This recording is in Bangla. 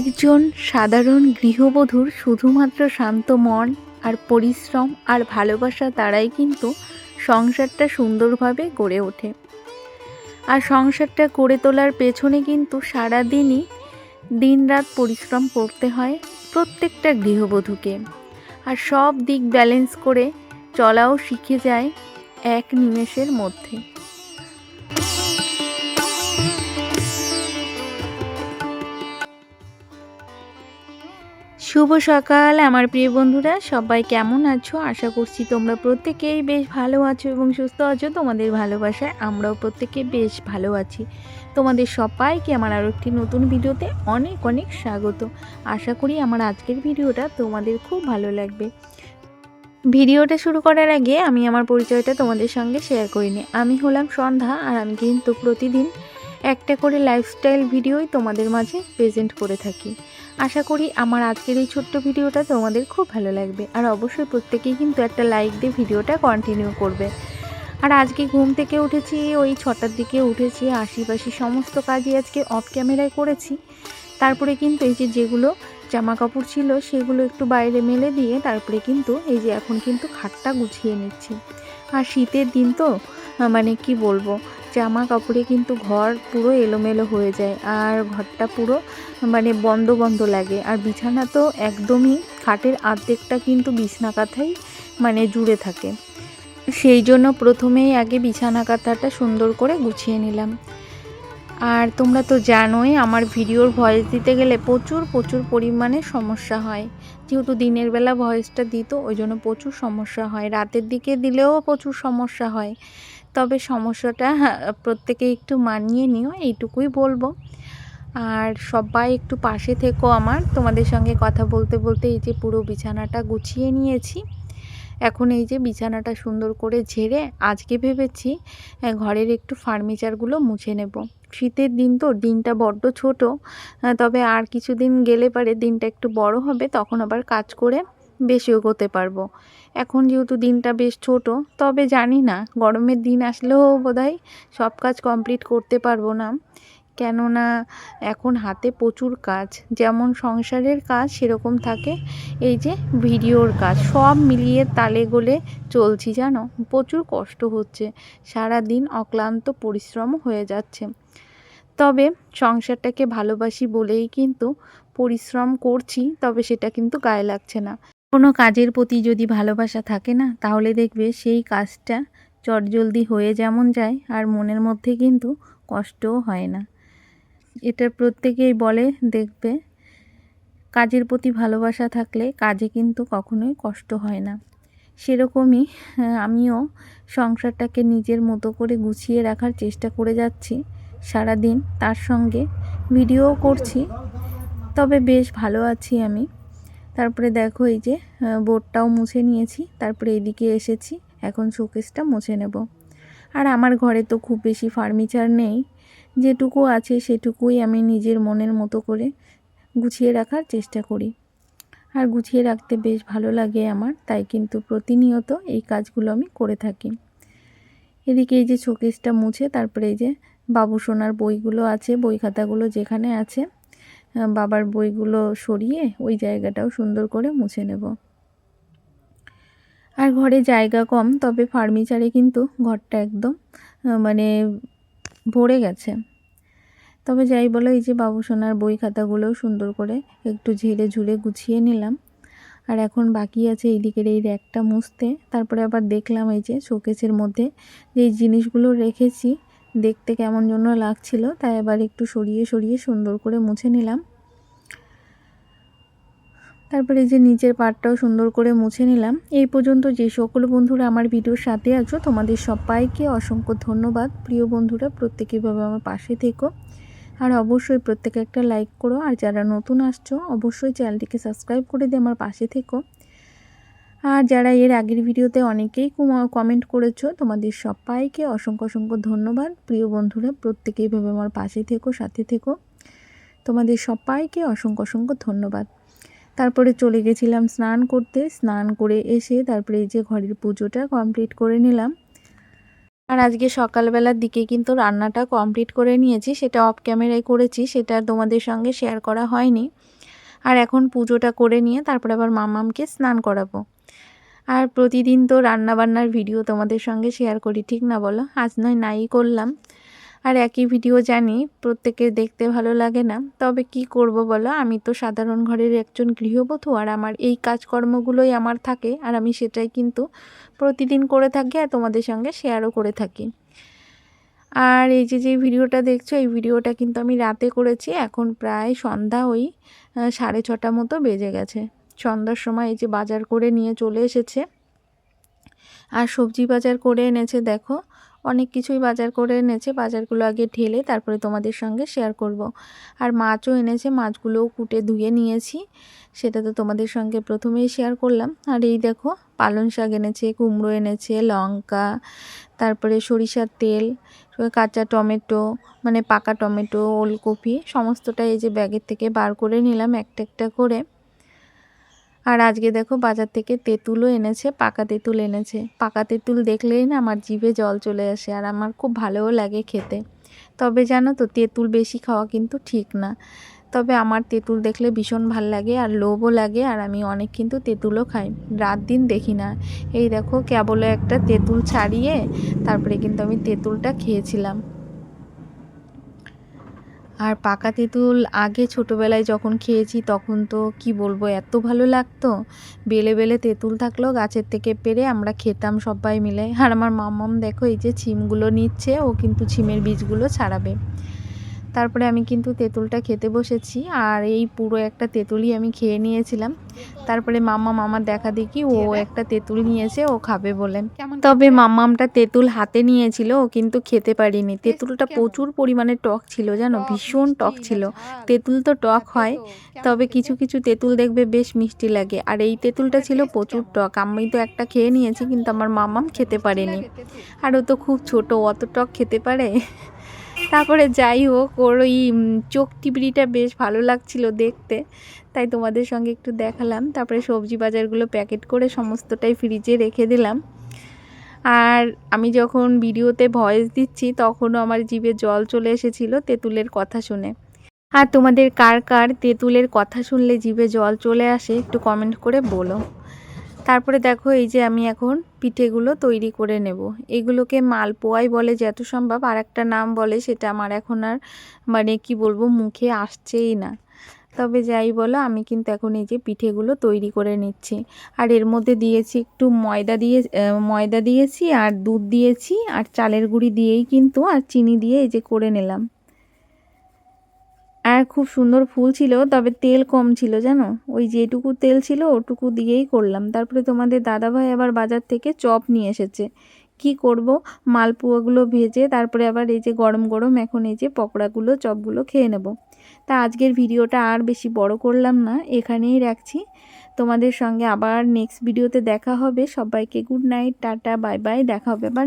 একজন সাধারণ গৃহবধূর শুধুমাত্র শান্ত মন আর পরিশ্রম আর ভালোবাসা দ্বারাই কিন্তু সংসারটা সুন্দরভাবে গড়ে ওঠে। আর সংসারটা করে তোলার পেছনে কিন্তু সারাদিনই দিনরাত পরিশ্রম করতে হয় প্রত্যেকটা গৃহবধূকে। আর সব দিক ব্যালেন্স করে চলাও শিখে যায় এক নিমেষের মধ্যে। শুভ সকাল, আমার প্রিয় বন্ধুরা। সবাই কেমন আছো? আশা করছি তোমরা প্রত্যেকেই বেশ ভালো আছো এবং সুস্থ আছো। তোমাদের ভালোবাসায় আমরাও প্রত্যেকে বেশ ভালো আছি। তোমাদের সবাইকে আমার আরও একটি নতুন ভিডিওতে অনেক অনেক স্বাগত। আশা করি আমার আজকের ভিডিওটা তোমাদের খুব ভালো লাগবে। ভিডিওটা শুরু করার আগে আমি আমার পরিচয়টা তোমাদের সঙ্গে শেয়ার করিনি আমি হলাম সন্ধ্যা আর আমি কিন্তু প্রতিদিন একটা করে লাইফস্টাইল ভিডিওই তোমাদের মাঝে প্রেজেন্ট করে থাকি। আশা করি আমার আজকের এই ছোট্ট ভিডিওটা তোমাদের খুব ভালো লাগবে। আর অবশ্যই প্রত্যেকেই কিন্তু একটা লাইক দিয়ে ভিডিওটা কন্টিনিউ করবে। আর আজকে ঘুম থেকে উঠেছি, ওই ছটার দিকে উঠেছি, আশিপাশি সমস্ত কাজই আজকে অফ ক্যামেরায় করেছি। তারপরে কিন্তু এই যে যেগুলো জামা কাপড় ছিল, সেগুলো একটু বাইরে মেলে দিয়ে তারপরে কিন্তু এই যে এখন কিন্তু খাটটা গুছিয়ে নিচ্ছি। আর শীতের দিন তো মানে কি বলব জামা কাপড়ে কিন্তু ঘর পুরো এলোমেলো হয়ে যায় আর ঘরটা পুরো মানে বন্ধ বন্ধ লাগে। আর বিছানা তো একদমই খাটের আর্ধেকটা কিন্তু বিছনা কাঁথাই মানে জুড়ে থাকে। সেই জন্য প্রথমেই আগে বিছানা কাঁথাটা সুন্দর করে গুছিয়ে নিলাম। আর তোমরা তো জানোই আমার ভিডিওর ভয়েস দিতে গেলে প্রচুর প্রচুর পরিমাণে সমস্যা হয়। যেহেতু দিনের বেলা ভয়েসটা দিত, ওই জন্য প্রচুর সমস্যা হয়। রাতের দিকে দিলেও প্রচুর সমস্যা হয়। তবে সমস্যাটা প্রত্যেকে একটু মানিয়ে নিও, এইটুকুই বলব। আর সবাই একটু পাশে থেকো আমার, তোমাদের সঙ্গে কথা বলতে বলতে এই যে পুরো বিছানাটা গুছিয়ে নিয়েছি। এখন এই যে বিছানাটা সুন্দর করে ঝেড়ে আজকে ভেবেছি ঘরের একটু ফার্নিচারগুলো মুছে নেব। শীতের দিন তো, দিনটা বড্ড ছোট তবে আর কিছুদিন গেলে পারে দিনটা একটু বড় হবে, তখন আবার কাজ করে বেশি এগোতে পারব। এখন যেহেতু দিনটা বেশ ছোট, তবে জানি না, গরমের দিন আসলেও বোধহয় সব কাজ কমপ্লিট করতে পারব না। কেননা এখন হাতে প্রচুর কাজ, যেমন সংসারের কাজ সেরকম থাকে, এই যে ভিডিওর কাজ, সব মিলিয়ে তালে গোলে চলছি, জানো? প্রচুর কষ্ট হচ্ছে সারা দিন অক্লান্ত পরিশ্রম হয়ে যাচ্ছে। তবে সংসারটাকে ভালোবাসি বলেই কিন্তু পরিশ্রম করছি, তবে সেটা কিন্তু গায়ে লাগছে না। কোনো কাজের প্রতি যদি ভালোবাসা থাকে না, তাহলে দেখবে সেই কাজটা চটজলদি হয়ে যেমন যায় আর মনের মধ্যে কিন্তু কষ্টও হয় না। এটা প্রত্যেকেই বলে, দেখবে কাজের প্রতি ভালোবাসা থাকলে কাজে কিন্তু কখনোই কষ্ট হয় না। সেরকমই আমিও সংসারটাকে নিজের মতো করে গুছিয়ে রাখার চেষ্টা করে যাচ্ছি সারাদিন। তার সঙ্গে ভিডিও করছি, তবে বেশ ভালো আছি আমি। তারপরে দেখো এই যে বোর্ডটাও মুছে নিয়েছি, তারপরে এদিকে এসেছি, এখন শোকেসটা মুছে নেব। আর আমার ঘরে তো খুব বেশি ফার্নিচার নেই, যেটুকু আছে সেটুকুই আমি নিজের মনের মতো করে গুছিয়ে রাখার চেষ্টা করি। আর গুছিয়ে রাখতে বেশ ভালো লাগে আমার, তাই কিন্তু প্রতিনিয়ত এই কাজগুলো আমি করে থাকি। এদিকে এই যে শোকেসটা মুছে, তারপরে এই যে বাবু সোনার বইগুলো আছে বই খাতাগুলো যেখানে আছে বাবার বইগুলো সরিয়ে ওই জায়গাটাও সুন্দর করে মুছে নেব। আর ঘরে জায়গা কম, তবে ফার্নিচারে কিন্তু ঘরটা একদম মানে ভরে গেছে। তবে যাই বলো, এই যে বাবু সোনার বই খাতাগুলোও সুন্দর করে একটু ঝেড়ে ঝুলে গুছিয়ে নিলাম। আর এখন বাকি আছে এই দিকের এই র্যাকটা মুছতে। তারপরে আবার দেখলাম এই যে শোকেসের মধ্যে যে জিনিসগুলো রেখেছি দেখতে কেমন জন্য লাগছিল, তাই এবার একটু সরিয়ে সরিয়ে সুন্দর করে মুছে নিলাম। তারপরে এই যে নিচের পাটটাও সুন্দর করে মুছে নিলাম। এই পর্যন্ত যে সকল বন্ধুরা আমার ভিডিওর সাথে আছো, তোমাদের সবাইকে অসংখ্য ধন্যবাদ। প্রিয় বন্ধুরা প্রত্যেকেভাবে আমার পাশে থেকো। আর অবশ্যই প্রত্যেকে একটা লাইক করো। আর যারা নতুন আসছো, অবশ্যই চ্যানেলটিকে সাবস্ক্রাইব করে দিয়ে আমার পাশে থেকো। আর যারা এর আগের ভিডিওতে অনেকেই কমেন্ট করেছ, তোমাদের সবাইকে অসংখ্য অসংখ্য ধন্যবাদ। প্রিয় বন্ধুরা, প্রত্যেকেই ভেবে আমার পাশে থেকো, সাথে থেকো। তোমাদের সবাইকে অসংখ্য অসংখ্য ধন্যবাদ। তারপরে চলে গেছিলাম স্নান করতে। স্নান করে এসে তারপরে এই যে ঘরের পুজোটা কমপ্লিট করে নিলাম। আর আজকে সকালবেলার দিকে কিন্তু রান্নাটা কমপ্লিট করে নিয়েছি। সেটা অফ ক্যামেরায় করেছি, সেটা তোমাদের সঙ্গে শেয়ার করা হয়নি। আর এখন পুজোটা করে নিয়ে তারপরে আবার মামামকে স্নান করাবো। আর প্রতিদিন তো রান্নাবান্নার ভিডিও তোমাদের সঙ্গে শেয়ার করি, ঠিক না বলো? আজ নয়, নাই করলাম। আর একই ভিডিও জানি, প্রত্যেকের দেখতে ভালো লাগে না। তবে কি করব বলো? আমি তো সাধারণ ঘরের একজন গৃহবধূ আর আমার এই কাজকর্মগুলোই আমার থাকে আর আমি সেটাই কিন্তু প্রতিদিন করে থাকি আর তোমাদের সঙ্গে শেয়ারও করে থাকি। আর এই যে যে ভিডিওটা দেখছ, এই ভিডিওটা কিন্তু আমি রাতে করেছি। এখন প্রায় সন্ধ্যা ওই সাড়ে ছটা মতো বেজে গেছে। সন্ধ্যার সময় এই যে বাজার করে নিয়ে চলে এসেছে। আর সবজি বাজার করে এনেছে, দেখো। অনেক কিছুই বাজার করে এনেছে, বাজারগুলো আগে ঢেলে তারপরে তোমাদের সঙ্গে শেয়ার করব। আর মাছও এনেছে, মাছগুলোও কুটে ধুয়ে নিয়েছি। সেটা তো তোমাদের সঙ্গে প্রথমেই শেয়ার করলাম। আর এই দেখো, পালং শাক এনেছে, কুমড়ো এনেছে, লঙ্কা, তারপরে সরিষার তেল, কাঁচা টমেটো মানে পাকা টমেটো, ওলকপি সমস্তটা এই যে ব্যাগের থেকে বার করে নিলাম একটা একটা করে। আর আজকে দেখো বাজার থেকে তেঁতুলও এনেছে, পাকা তেঁতুল এনেছে। পাকা তেঁতুল দেখলেই না আমার জিভে জল চলে আসে আর আমার খুব ভালোও লাগে খেতে। তবে জানো তো, তেঁতুল বেশি খাওয়া কিন্তু ঠিক না। তবে আমার তেঁতুল দেখলে ভীষণ ভালো লাগে আর লোভও লাগে আর আমি অনেক কিন্তু তেঁতুলও খাই। রাত দিন দেখি না। এই দেখো কেবল একটা তেঁতুল ছাড়িয়ে তারপরে কিন্তু আমি তেঁতুলটা খেয়েছিলাম। আর পাকা তেঁতুল আগে ছোটোবেলায় যখন খেয়েছি, তখন তো কি বলব, এত ভালো লাগতো। বেলে বেলে তেঁতুল থাকল, গাছের থেকে পেরে আমরা খেতাম সবাই মিলে। আর আমার মামাম দেখো, এই যে ছিমগুলো নিচ্ছে, ও কিন্তু ছিমের বীজগুলো ছাড়াবে। তারপরে আমি কিন্তু তেঁতুলটা খেতে বসেছি আর এই পুরো একটা তেঁতুলই আমি খেয়ে নিয়েছিলাম। তারপরে মামা মামার দেখা দেখি ও একটা তেঁতুল নিয়েছে ও খাবে বলে। তবে মামামটা তেঁতুল হাতে নিয়েছিল ও কিন্তু খেতে পারিনি। তেঁতুলটা প্রচুর পরিমাণে টক ছিল জানো? ভীষণ টক ছিল। তেঁতুল তো টক হয় তবে কিছু কিছু তেঁতুল দেখবে বেশ মিষ্টি লাগে। আর এই তেঁতুলটা ছিল প্রচুর টক। আমি তো একটা খেয়ে নিয়েছি কিন্তু আমার মামাম খেতে পারেনি। আর ও তো খুব ছোট অত টক খেতে পারে? তারপরে যাই হোক ওর ওই চোখ টিপড়িটা বেশ ভালো লাগছিল দেখতে। তাই তোমাদের সঙ্গে একটু দেখালাম। তারপরে সবজি বাজারগুলো প্যাকেট করে সমস্তটাই ফ্রিজে রেখে দিলাম। আর আমি যখন ভিডিওতে ভয়েস দিচ্ছি, তখনও আমার জিভে জল চলে এসেছিল তেঁতুলের কথা শুনে। আর তোমাদের কার কার তেঁতুলের কথা শুনলে জিভে জল চলে আসে, একটু কমেন্ট করে বলো। তারপরে দেখো এই যে আমি এখন পিঠেগুলো তৈরি করে নেব। এগুলোকে মালপোয়াই বলে যত সম্ভব আর একটা নাম বলে সেটা আমার এখন আর মানে কি বলব, মুখে আসছেই না। তবে যাই বলো, আমি কিন্তু এখন এই যে পিঠেগুলো তৈরি করে নিচ্ছি। আর এর মধ্যে দিয়েছি একটু ময়দা দিয়ে ময়দা দিয়েছি আর দুধ দিয়েছি আর চালের গুঁড়ি দিয়েই কিন্তু আর চিনি দিয়ে এই যে করে নিলাম। আর খুব সুন্দর ফুল ছিল, তবে তেল কম ছিল, জানো? ওই যেটুকু তেল ছিল, ওটুকু দিয়েই করলাম। তারপরে তোমাদের দাদাভাই আবার বাজার থেকে চপ নিয়ে এসেছে। কি করব? মালপোয়াগুলো ভেজে, তারপরে আবার এই যে গরম গরম, এখন এই যে পকোড়াগুলো, চপগুলো খেয়ে নেব। তা আজকের ভিডিওটা আর বেশি বড় করলাম না, এখানেই রাখছি। তোমাদের সঙ্গে আবার নেক্সট ভিডিওতে দেখা হবে। সবাইকে good night tata bye bye দেখা হবে আবার